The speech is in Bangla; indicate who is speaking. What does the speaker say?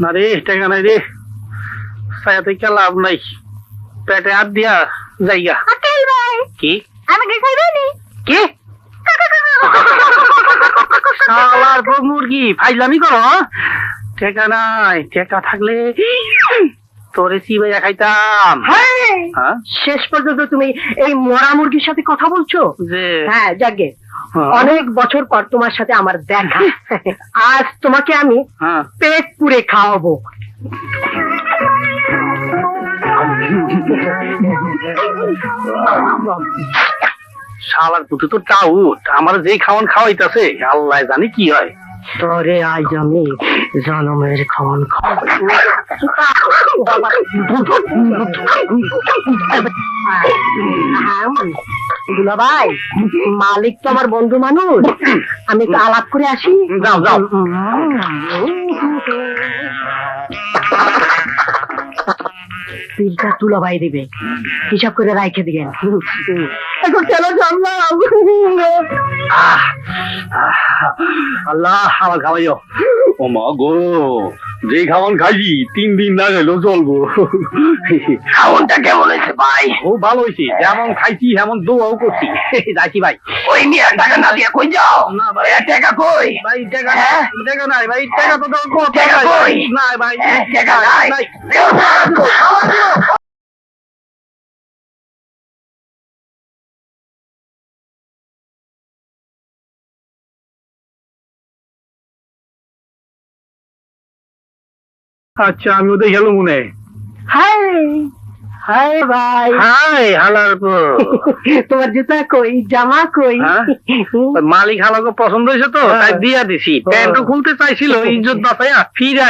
Speaker 1: না রে টাকা নাই রে। ছায়া থেকে লাভ নাই। পেটে হাত দিয়া যাইয়া কি?
Speaker 2: আমাকে খাইবেনি?
Speaker 1: কি? শালার বউ মুরগি ফাইলামি করো। টেকা নাই টেকা থাকলে তোরে চিবাইয়া খাইতাম।
Speaker 2: হ্যাঁ।
Speaker 1: হ্যাঁ?
Speaker 2: শেষ পর্যন্ত তুমি এই মরা মুরগির সাথে কথা বলছো?
Speaker 1: যে।
Speaker 2: হ্যাঁ যাকে। অনেক বছর পর তোমার সাথে আমার দেখা। আজ তোমাকে আমি
Speaker 1: হ্যাঁ।
Speaker 2: পেট পুরে খাওয়াবো।
Speaker 1: শালার পুতু তো টাউট আমার যেই খাওয়ান খাওয়াইতাছে আল্লাহ জানি কি হয়।
Speaker 2: তোরে আজ আমি জনমের খাওয়ান দুলা ভাই মালিক তো আমার বন্ধু মানুষ। আমি একটু আলাপ করে আসি।
Speaker 1: যাও, যাও।
Speaker 2: তিনটা তুলা ভাই দিবে। হিসাব করে রাইখে দিবেন। এখন কেন জানলাম?
Speaker 1: আল্লাহ আমার খাওয়াইও ও মা গো যে খাওয়ান খাইছি তিন দিন না গেলেও চলবো। খাওয়ানটা কেমন হয়েছে ভাই? ও ভালো হয়েছে। যেমন খাইছি এমন দোয়াও করছি। যাইছি ভাই। ওই নিয়ে টাকা না দিয়া কই যাও? না ভাই। টাকা কই? ভাই টাকা টাকা নাই ভাই টাকা তো দাও কত টাকা কই? না ভাই। টাকা নাই আচ্ছা আমি ওদের গেল মনে।
Speaker 2: হাই হাই ভাই।
Speaker 1: হাই হালার
Speaker 2: তোমার জুতা কই? জামা কই?
Speaker 1: হ্যাঁ? মালিক হালাকে পছন্দ হয়েছে তো তাই দিয়া দিছি। প্যান্টও খুলতে চাইছিল ইজ্জত বাঁচাইয়া ফিরে